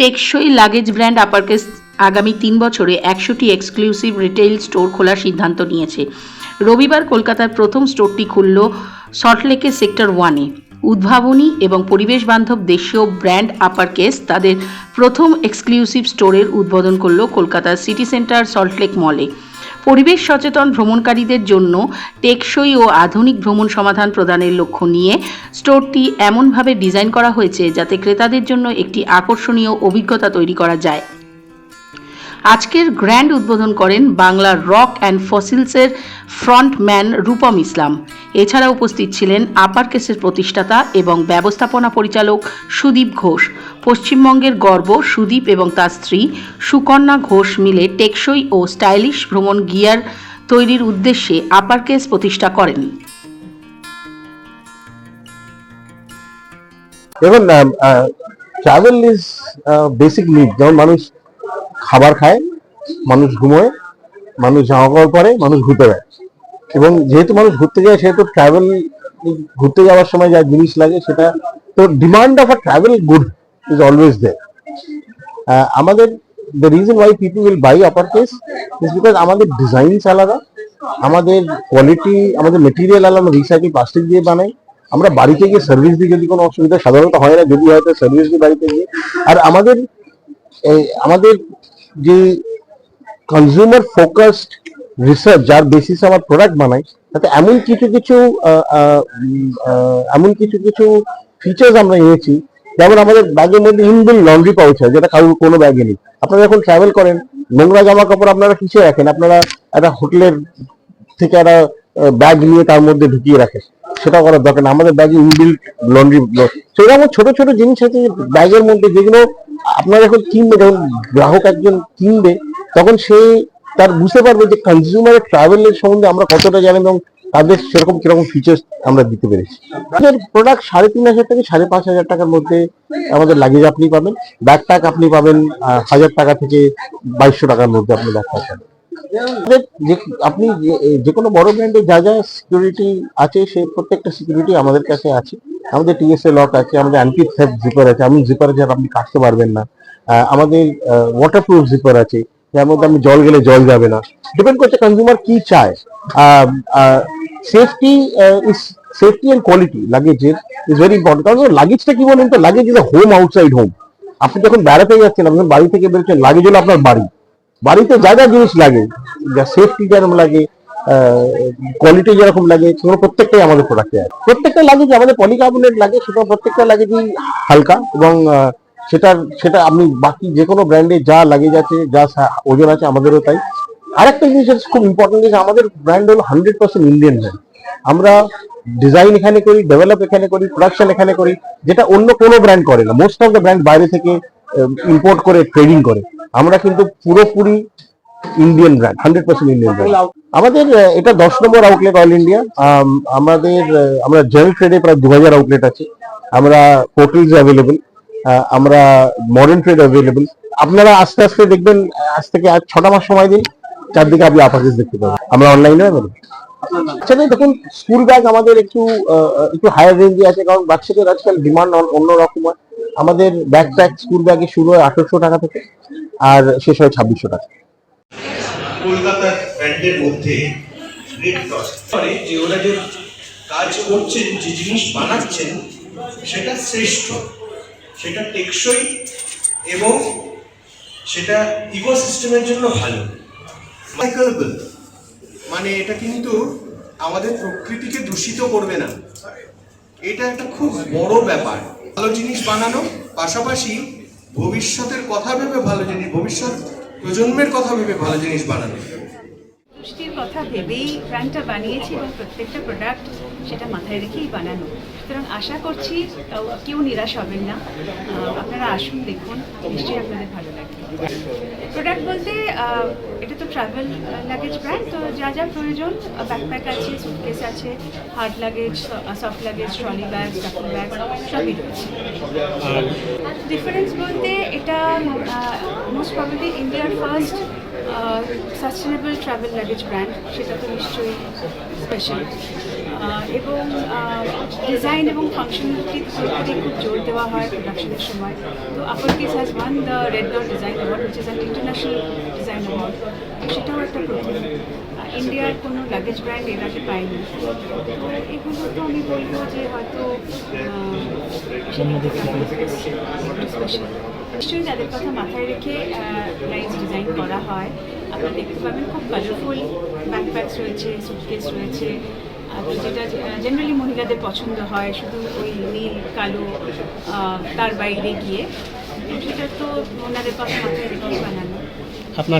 টেকসই luggage brand আপারকেস আগামী তিন বছরে একশোটি এক্সক্লুসিভ রিটেইল স্টোর খোলার সিদ্ধান্ত নিয়েছে। রবিবার কলকাতার প্রথম স্টোরটি খুলল সল্টলেকের সেক্টর ওয়ানে উদ্ভাবনী এবং পরিবেশ বান্ধব দেশীয় ব্র্যান্ড আপারকেস তাদের প্রথম এক্সক্লুসিভ স্টোরের উদ্বোধন করল কলকাতার সিটি সেন্টার সল্টলেক মলে পরিবেশ সচেতন ভ্রমণকারীদের জন্য টেকসই ও আধুনিক ভ্রমণ সমাধান প্রদানের লক্ষ্য নিয়ে স্টোরটি এমনভাবে ডিজাইন করা হয়েছে যাতে ক্রেতাদের জন্য একটি আকর্ষণীয় অভিজ্ঞতা তৈরি করা যায়। আজকের গ্র্যান্ড উদ্বোধন করেন বাংলার রক অ্যান্ড ফসিলসের ফ্রন্টম্যান রূপম ইসলাম। এছাড়া উপস্থিত ছিলেন আপার কেসের প্রতিষ্ঠাতা এবং ব্যবস্থাপনা পরিচালক সুদীপ ঘোষ। পশ্চিমবঙ্গের গর্ব সুদীপ এবং তার স্ত্রী সুকন্যা ঘোষ মিলে টেকসই ও স্টাইলিশ ভ্রমণ গিয়ার তৈরির উদ্দেশ্যে আপার কেস প্রতিষ্ঠা করেন। দেখুন ট্রাভেল ইজ বেসিক নিড যেমন মানুষ খাবার খায়, মানুষ ঘুমোয়, মানুষ জামা কাপড় পরে, মানুষ ঘুরতে যায়। এবং যেহেতু মানুষ ঘুরতে যায়, সেহেতু ট্রাভেল ঘুরতে যাওয়ার সময় যা জিনিস লাগে সেটা, তো demand of a travel good is always there আমাদের the reason why people will buy upper case is because আমাদের ডিজাইনস আলাদা, আমাদের কোয়ালিটি আমাদের মেটেরিয়াল আলাদা, আমরা রিসাইকেল প্লাস্টিক দিয়ে বানাই। আমরা বাড়িতে গিয়ে সার্ভিস দিই যদি কোনো অসুবিধা, সাধারণত হয় না, যদি হয়তো সার্ভিস দিই বাড়িতে গিয়ে। আর আমাদের আমাদের যে কনজিউমার ফোকাসড রিসার্চ যার বেসিসে আমার প্রোডাক্ট বানাই, তাতে এমন কিছু কিছু এমন কিছু কিছু ফিচার্স আমরা এনেছি। যেমন আমাদের ব্যাগের মধ্যে ইনবিল লন্ড্রি পাউচ হয় যেটা কারোর কোনো ব্যাগে নেই। আপনারা যখন ট্রাভেল করেন, নোংরা জামা কাপড় আপনারা কিসে রাখেন? আপনারা একটা হোটেলের থেকে একটা ব্যাগ নিয়ে তার মধ্যে ঢুকিয়ে রাখেন। সেটা করার দরকার না আমাদের ব্যাগে ইনবিল্ট লন্ড্রি সেরকম ছোট ছোট জিনিস আছে ব্যাগের মধ্যে যেগুলো আপনারা যখন কিনবে, যখন গ্রাহক একজন কিনবে, তখন সে তার বুঝতে পারবে যে কনজিউমারের ট্রাভেলের সম্বন্ধে আমরা কতটা জানি এবং তাদের সেরকম কীরকম ফিচার্স আমরা দিতে পেরেছি। আমাদের প্রোডাক্ট সাড়ে তিন হাজার থেকে সাড়ে পাঁচ হাজার টাকার মধ্যে আমাদের লাগেজ আপনি পাবেন। ব্যাকপ্যাক আপনি পাবেন হাজার টাকা থেকে বাইশশো টাকার মধ্যে আপনি ব্যাকপ্যাক পাবেন। যে- আপনি যে কোনো বড় ব্র্যান্ডে যা যা সিকিউরিটি আছে সেই প্রত্যেকটা সিকিউরিটি আমাদের কাছে আছে। আমাদের টিএসএ লক আছে, আমাদের অ্যান্টি থেফট জিপার আছে, আমি জিপার যার আপনি কাটতে পারবেন না। আমাদের ওয়াটারপ্রুফ জিপার আছে, যার মধ্যে আপনি জল গেলে জল যাবে না। ডিপেন্ড করছে কনজিউমার কি চায়। Safety is safety and quality লাগেজের is very important কারণ লাগেজটা কি বলেন তো luggage is home outside home আপনি যখন বেড়াতে যাচ্ছেন আপনি বাড়ি থেকে বেরোচ্ছেন লাগেজ হলো আপনার বাড়ি। বাড়িতে যা যা জিনিস লাগে, যা সেফটি যেরকম লাগে কোয়ালিটি যেরকম লাগে, সেগুলো প্রত্যেকটাই আমাদের প্রোডাক্টে আছে। প্রত্যেকটা লাগে যে আমাদের পলিকার্বনেট লাগে সেটা প্রত্যেকটা লাগেজই হালকা এবং সেটার, সেটা আপনি বাকি যে কোনো ব্র্যান্ডে যা লাগেজ আছে যা ওজন আছে, আমাদেরও তাই। আরেকটা জিনিস খুব ইম্পর্টেন্ট জিনিস, আমাদের ব্র্যান্ড হলো হান্ড্রেড পার্সেন্ট ইন্ডিয়ান ব্র্যান্ড আমরা ডিজাইন এখানে করি ডেভেলপ এখানে করি প্রোডাকশন এখানে করি, যেটা অন্য কোনো ব্র্যান্ড করে না। মোস্ট অফ দ্য ব্র্যান্ড বাইরে থেকে ইম্পোর্ট করে ট্রেডিং করে। আমরা কিন্তু পুরোপুরি Indian brand hundred percent Indian brand আমাদের এটা দশ নম্বর আউটলেট অল ইন্ডিয়া আমাদের আমরা জেনারেল ট্রেডে প্রায় দু হাজার আউটলেট আছে। আমরা পোর্টালস অ্যাভেলেবল আমরা মডার্ন ট্রেড অ্যাভেলেবল আপনারা আস্তে আস্তে দেখবেন আজ থেকে আর ছটা মাস সময় দিন, চারদিকে আপনি আপাতত দেখতে পাবেন। আমরা অনলাইনে অ্যাভেলেবল সেটাই দেখুন স্কুল ব্যাগ আমাদের একটু একটু হায়ার রেঞ্জে আছে, কারণ বাচ্চাদের আজকাল ডিমান্ড অন্য রকম হয়। আমাদের ব্যাকপ্যাক স্কুল ব্যাগে শুরু হয় আঠারোশো টাকা থেকে, আর শেষ হয় ছাব্বিশশো টাকা। কলকাতার ব্র্যান্ডের মধ্যে রেড ডট করে যে ওরা যে কাজ করছেন, যে জিনিস বানাচ্ছেন, সেটা শ্রেষ্ঠ, সেটা টেকসই এবং সেটা ইকোসিস্টেমের জন্য ভালো। সাইকেলেবল মানে এটা কিন্তু আমাদের প্রকৃতিকে দূষিত করবে না। এটা একটা খুব বড় ব্যাপার। ভালো জিনিস বানানো, পাশাপাশি ভবিষ্যতের কথা ভেবে ভালো জিনিস, ভবিষ্যৎ প্রজন্মের কথা ভেবে ভালো জিনিস বানানো। পুষ্টির কথা ভেবেই ব্র্যান্ডটা বানিয়েছি এবং প্রত্যেকটা প্রোডাক্ট সেটা মাথায় রেখেই বানানো। সুতরাং আশা করছি কেউ নিরাশ হবেন না। আপনারা আসুন, দেখুন, নিশ্চয়ই আপনাদের ভালো লাগবে। প্রোডাক্ট বলতে এটা তো ট্রাভেল লাগেজ ব্র্যান্ড তো যা যা প্রয়োজন ব্যাকপ্যাক আছে সুটকেস আছে hard luggage soft luggage trolley bag duffel bag সবই রয়েছে। ডিফারেন্স বলতে, এটা মোস্ট প্রবাবলি ইন্ডিয়ার first sustainable travel luggage brand সেটা তো নিশ্চয়ই স্পেশাল এবং ডিজাইন এবং ফাংশনালিটির উপরে খুব জোর দেওয়া হয় প্রোডাকশনের সময়। তো upper case has won the red dot design award which is an international design award তো সেটাও একটা প্রথম। ইন্ডিয়ার কোনো লাগেজ ব্র্যান্ড এর আগে পাইনি এগুলো তো আমি বলব যে হয়তো নিশ্চয়ই তাদের কথা মাথায় রেখে লাইন্স ডিজাইন করা হয়। আপনারা দেখতে পাবেন খুব কালারফুল ব্যাকপ্যাকস রয়েছে সুটকেস রয়েছে। যেটা জেনারেলি মহিলাদের পছন্দ হয়, শুধু ওই নীল, কালো তার বাইরে গিয়ে। সেটা তো ওনাদের কথা মাথায় বানানো। আপনার